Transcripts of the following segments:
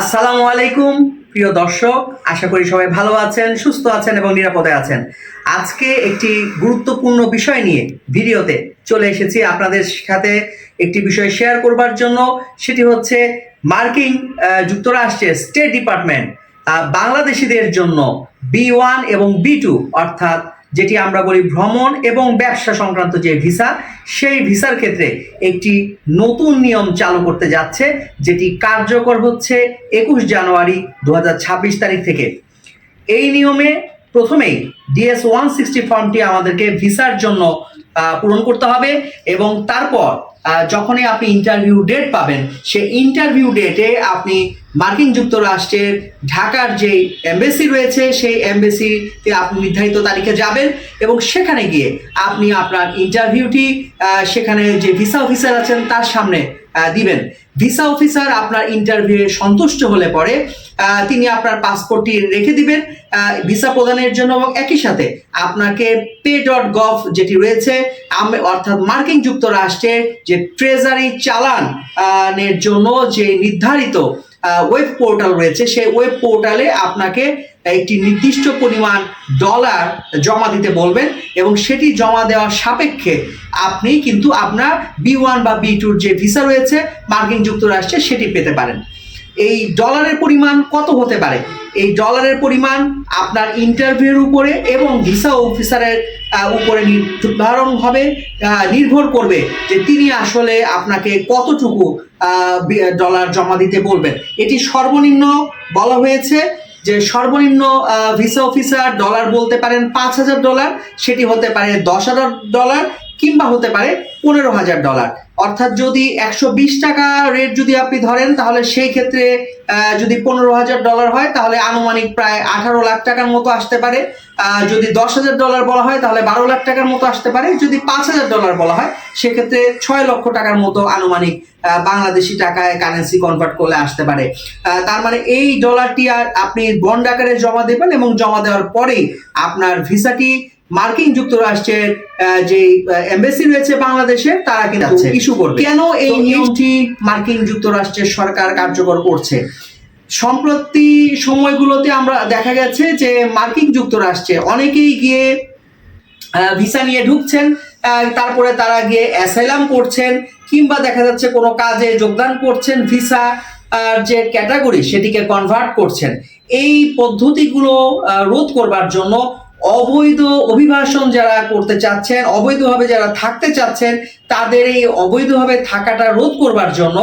আসসালামু আলাইকুম, প্রিয় দর্শক। আশা করি সবাই ভালো আছেন, সুস্থ আছেন এবং নিরাপদে আছেন। আজকে একটি গুরুত্বপূর্ণ বিষয় নিয়ে ভিডিওতে চলে এসেছি আপনাদের সাথে একটি বিষয় শেয়ার করবার জন্য। সেটি হচ্ছে মার্কিন যুক্তরাষ্ট্রের স্টেট ডিপার্টমেন্ট বাংলাদেশিদের জন্য বি ওয়ান এবং বি টু, অর্থাৎ যেটি আমরা বলি ভ্রমণ এবং ব্যবসা সংক্রান্ত যে ভিসা, সেই ভিসার ক্ষেত্রে একটি নতুন নিয়ম চালু করতে যাচ্ছে, যেটি কার্যকর হচ্ছে একুশ জানুয়ারি দু হাজার ছাব্বিশ তারিখ থেকে। এই নিয়মে প্রথমেই ডিএস ওয়ান সিক্সটি ফর্মটি আমাদেরকে ভিসার জন্য পূরণ করতে হবে এবং তারপর যখনই আপনি ইন্টারভিউ ডেট পাবেন সেই ইন্টারভিউ ডেটে আপনি মার্কিন যুক্তরাষ্ট্রের ঢাকার যে এমবেসি রয়েছে, সেই এমবেসিতে আপনি নির্ধারিত তারিখে যাবেন এবং সেখানে গিয়ে আপনি আপনার ইন্টারভিউটি সেখানে যে ভিসা অফিসার আছেন তার সামনে দিবেন। ভিসা অফিসার আপনার ইন্টারভিউ সন্তুষ্ট হলে পরে তিনি আপনার পাসপোর্টটি রেখে দিবেন ভিসা প্রদানের জন্য এবং একই সাথে আপনাকে পে ডট গভ যেটি রয়েছে অর্থাৎ মার্কিন যুক্তরাষ্ট্রের যে ট্রেজারি চালান এর জন্য যে নির্ধারিত ওয়েব পোর্টাল রয়েছে, সেই ওয়েব পোর্টালে আপনাকে একটি নির্দিষ্ট পরিমাণ ডলার জমা দিতে বলবেন এবং সেটি জমা দেওয়ার সাপেক্ষে আপনি কিন্তু আপনার বি ওয়ান বা বি টুর যে ভিসা রয়েছে মার্কিন যুক্তরাষ্ট্রে, সেটি পেতে পারেন। এই ডলারের পরিমাণ কত হতে পারে? এই ডলারের পরিমাণ আপনার ইন্টারভিউর উপরে এবং ভিসা অফিসারের উপরে নির্ধারণ হবে নির্ভর করবে যে তিনি আসলে আপনাকে কতটুকু ডলার জমা দিতে বলবেন। এটি সর্বনিম্ন বলা হয়েছে যে সর্বনিম্ন ভিসা অফিসার ডলার বলতে পারেন পাঁচ হাজার ডলার সেটি হতে পারে দশ হাজার ডলার কিংবা হতে পারে পনেরো হাজার ডলার অর্থাৎ যদি একশো বিশ টাকা রেট যদি আপনি ধরেন, তাহলে সেই ক্ষেত্রে যদি পনেরো হাজার ডলার হয়, তাহলে আনুমানিক প্রায় আঠারো লাখ টাকার মতো আসতে পারে। যদি দশ হাজার ডলার বলা হয়, তাহলে বারো লাখ টাকার মতো আসতে পারে। যদি পাঁচ হাজার ডলার বলা হয়, সেক্ষেত্রে ছয় লক্ষ টাকার মতো আনুমানিক বাংলাদেশি টাকায় কারেন্সি কনভার্ট করলে আসতে পারে। তার মানে এই ডলারটি আর আপনি বন্ড আকারে জমা দেবেন এবং জমা দেওয়ার পরেই আপনার ভিসাটি মার্কিন যুক্তরাষ্ট্রের যে এমবেসি রয়েছে বাংলাদেশে তারা কিন্তু ইস্যু করবে। কেন এই নিয়মটি মার্কিন যুক্তরাষ্ট্রের সরকার কার্যকর করছে? সম্প্রতি সময়গুলোতে আমরা দেখা গেছে যে মার্কিন যুক্তরাষ্ট্রে অনেকেই গিয়ে ভিসা নিয়ে ঢুকছেন তারপরে তারা গিয়ে অ্যাসাইলাম করছেন কিংবা দেখা যাচ্ছে কোনো কাজে যোগদান করছেন ভিসা আর যে ক্যাটাগরি সেটিকে কনভার্ট করছেন। এই পদ্ধতিগুলো রোধ করবার জন্য অবৈধ অভিবাসন যারা করতে চাচ্ছেন, অবৈধভাবে যারা থাকতে চাচ্ছেন, তাদের এই অবৈধভাবে থাকাটা রোধ করবার জন্য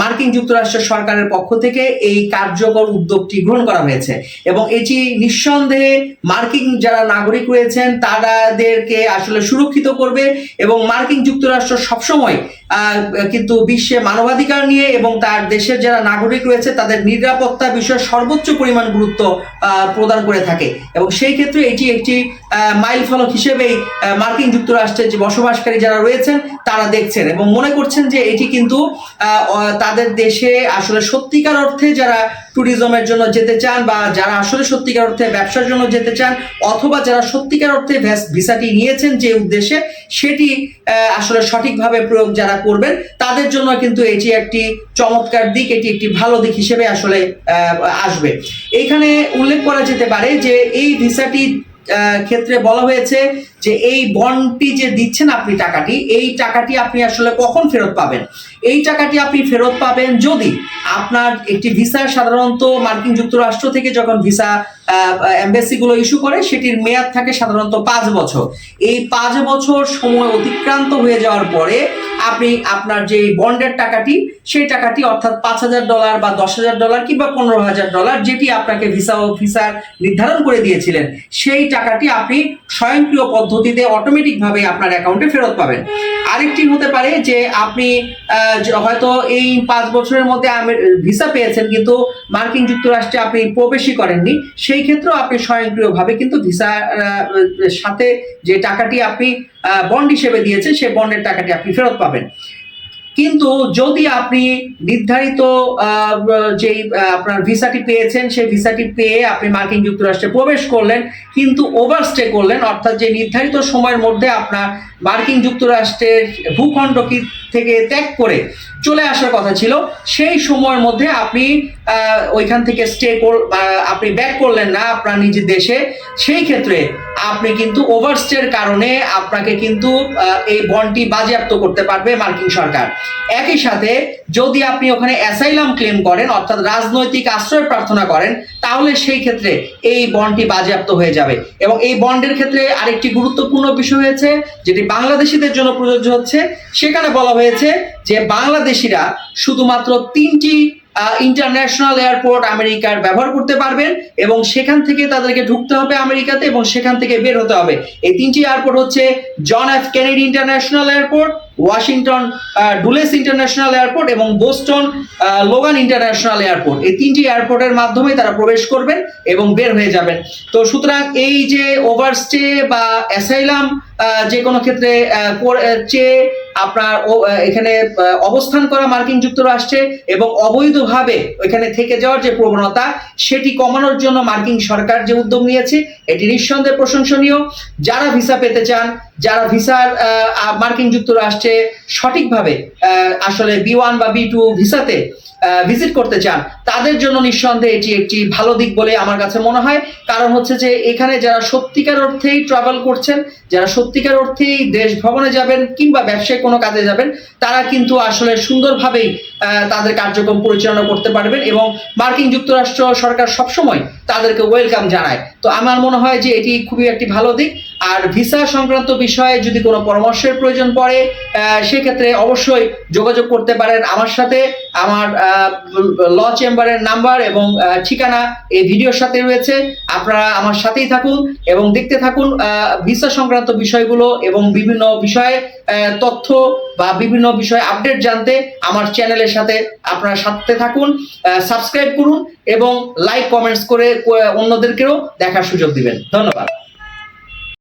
মার্কিন যুক্তরাষ্ট্র সরকারের পক্ষ থেকে এই কার্যকর উদ্যোগটি গ্রহণ করা হয়েছে এবং এটি নিঃসন্দেহে মার্কিন যারা নাগরিক রয়েছেন তাদেরকে আসলে সুরক্ষিত করবে এবং মার্কিন যুক্তরাষ্ট্র সবসময় কিন্তু বিশ্বে মানবাধিকার নিয়ে এবং তার দেশের যারা নাগরিক রয়েছে, তাদের নিরাপত্তা বিষয়ে সর্বোচ্চ পরিমাণ গুরুত্ব প্রদান করে থাকে। এবং সেই ক্ষেত্রে এটি একটি মাইল ফলক হিসেবেই মার্কিন যুক্তরাষ্ট্রের যে বসবাসকারী যারা রয়েছেন, তারা দেখছেন এবং মনে করছেন যে এটি কিন্তু তাদের দেশে আসলে সত্যিকার অর্থে যারা ট্যুরিজমের জন্য যেতে চান বা যারা আসলে সত্যিকার অর্থে ব্যবসার জন্য যেতে চান অথবা যারা সত্যিকার অর্থে ভিসাটি নিয়েছেন যে উদ্দেশ্যে সেটি আসলে সঠিকভাবে প্রয়োগ যারা করবেন, তাদের জন্য কিন্তু এটি একটি চমৎকার দিক, এটি একটি ভালো দিক হিসেবে আসলে আসবে। এখানে উল্লেখ করা যেতে পারে যে এই ভিসাটি ক্ষেত্রে বলা হয়েছে যে এই বন্ডটি যে দিচ্ছেন আপনি টাকাটি, এই টাকাটি আপনি আসলে কখন ফেরত পাবেন? এই টাকাটি আপনি ফেরত পাবেন যদি আপনার একটি ভিসা সাধারণত মার্কিন যুক্তরাষ্ট্র থেকে যখন ভিসা এম্বাসিগুলো ইস্যু করে, সেটির মেয়াদ থাকে সাধারণত পাঁচ বছর। এই পাঁচ বছর সময় অতিক্রান্ত হয়ে যাওয়ার পরে আপনি আপনার যে বন্ডের টাকাটি, সেই টাকাটি অর্থাৎ পাঁচ হাজার ডলার বা দশ হাজার ডলার কিংবা পনেরো হাজার ডলার, যেটি আপনাকে ভিসা অফিসার নির্ধারণ করে দিয়েছিলেন, সেই টাকাটি আপনি স্বয়ংক্রিয় পদ্ধতিতে অটোমেটিকভাবে আপনার অ্যাকাউন্টে ফেরত পাবেন। আরেকটি হতে পারে যে আপনি হয়তো এই পাঁচ বছরের মধ্যে ভিসা পেয়েছেন, কিন্তু মার্কিন যুক্তরাষ্ট্রে আপনি প্রবেশই করেননি, সেই ক্ষেত্রেও আপনি স্বয়ংক্রিয়ভাবে কিন্তু ভিসা সাথে যে টাকাটি আপনি বন্ড হিসেবে দিয়েছেন, সেই বন্ডের টাকাটি আপনি ফেরত পাবেন। কিন্তু যদি আপনি নির্ধারিত যেই আপনার ভিসাটি পেয়েছেন, সেই ভিসাটি পেয়ে আপনি মার্কিন যুক্তরাষ্ট্রে প্রবেশ করলেন, কিন্তু ওভারস্টে করলেন, অর্থাৎ যে নির্ধারিত সময়ের মধ্যে আপনার মার্কিন যুক্তরাষ্ট্রের ভূখণ্ড থেকে ত্যাগ করে চলে আসার কথা ছিল। সেই সময়ের মধ্যে আপনি ওইখান থেকে স্টে কর আপনি ব্যাক করলেন না আপনার নিজের দেশে। সেই ক্ষেত্রে আপনি কিন্তু ওভারস্টের কারণে আপনাকে কিন্তু এই বন্ডটি বাজেয়াপ্ত করতে পারবে মার্কিন সরকার। একই সাথে যদি আপনি ওখানে অ্যাসাইলাম ক্লেম করেন, অর্থাৎ রাজনৈতিক আশ্রয় প্রার্থনা করেন তাহলে সেই ক্ষেত্রে এই বন্ডটি বাজেয়াপ্ত হয়ে যাবে। এবং এই বন্ডের ক্ষেত্রে আরেকটি গুরুত্বপূর্ণ বিষয় হয়েছে, যেটি বাংলাদেশিদের জন্য প্রযোজ্য হচ্ছে, সেখানে বলা হয়েছে যে বাংলাদেশিরা শুধুমাত্র তিনটি ইন্টারন্যাশনাল এয়ারপোর্ট আমেরিকার ব্যবহার করতে পারবেন এবং সেখান থেকে তাদেরকে ঢুকতে হবে আমেরিকাতে এবং সেখান থেকে বের হতে হবে। এই তিনটি এয়ারপোর্ট হচ্ছে John F Kennedy international airport Washington Dulles international airport এবং বোস্টন লোগান ইন্টারন্যাশনাল এয়ারপোর্ট। এই তিনটি এয়ারপোর্টের মাধ্যমে তারা প্রবেশ করবেন এবং বের হয়ে যাবেন। তো সুতরাং এই যে ওভারস্টে বা অ্যাসাইলাম যে কোনো ক্ষেত্রে চেয়ে আপনার এখানে অবস্থান করা মার্কিন যুক্তরাষ্ট্রে এবং অবৈধভাবে ওইখানে থেকে যাওয়ার যে প্রবণতা, সেটি কমানোর জন্য মার্কিন সরকার যে উদ্যোগ নিয়েছে, এটি নিঃসন্দেহে প্রশংসনীয়। যারা ভিসা পেতে চান যারা ভিসার মার্কিন যুক্তরাষ্ট্রে সঠিকভাবে আসলে বি ওয়ান বা বি টু ভিসাতে ভিজিট করতে চান তাদের জন্য নিঃসন্দেহে এটি একটি ভালো দিক বলে আমার কাছে মনে হয় কারণ হচ্ছে যে এখানে যারা সত্যিকার অর্থেই ট্রাভেল করছেন যারা সত্যিকার অর্থেই দেশ ভ্রমণে যাবেন কিংবা ব্যবসায় কোনো কাজে যাবেন তারা কিন্তু আসলে সুন্দরভাবেই তাদের কার্যক্রম পরিচালনা করতে পারবেন এবং মার্কিন যুক্তরাষ্ট্র সরকার সবসময় তাদেরকে ওয়েলকাম জানায় তো আমার মনে হয় যে এটি খুবই একটি ভালো দিক আর ভিসা সংক্রান্ত বিষয়ে যদি কোনো পরামর্শের প্রয়োজন পড়ে সেক্ষেত্রে অবশ্যই যোগাযোগ করতে পারেন আমার সাথে আমার ল চেম্বারের নাম্বার এবং ঠিকানা এই ভিডিওর সাথে রয়েছে। আপনারা আমার সাথেই থাকুন এবং দেখতে থাকুন ভিসা সংক্রান্ত বিষয়গুলো এবং বিভিন্ন বিষয়ে তথ্য বা বিভিন্ন বিষয়ে আপডেট জানতে আমার চ্যানেলের সাথে আপনারা সাথে থাকুন সাবস্ক্রাইব করুন এবং লাইক, কমেন্টস করে অন্যদেরকেও দেখার সুযোগ দিবেন। ধন্যবাদ।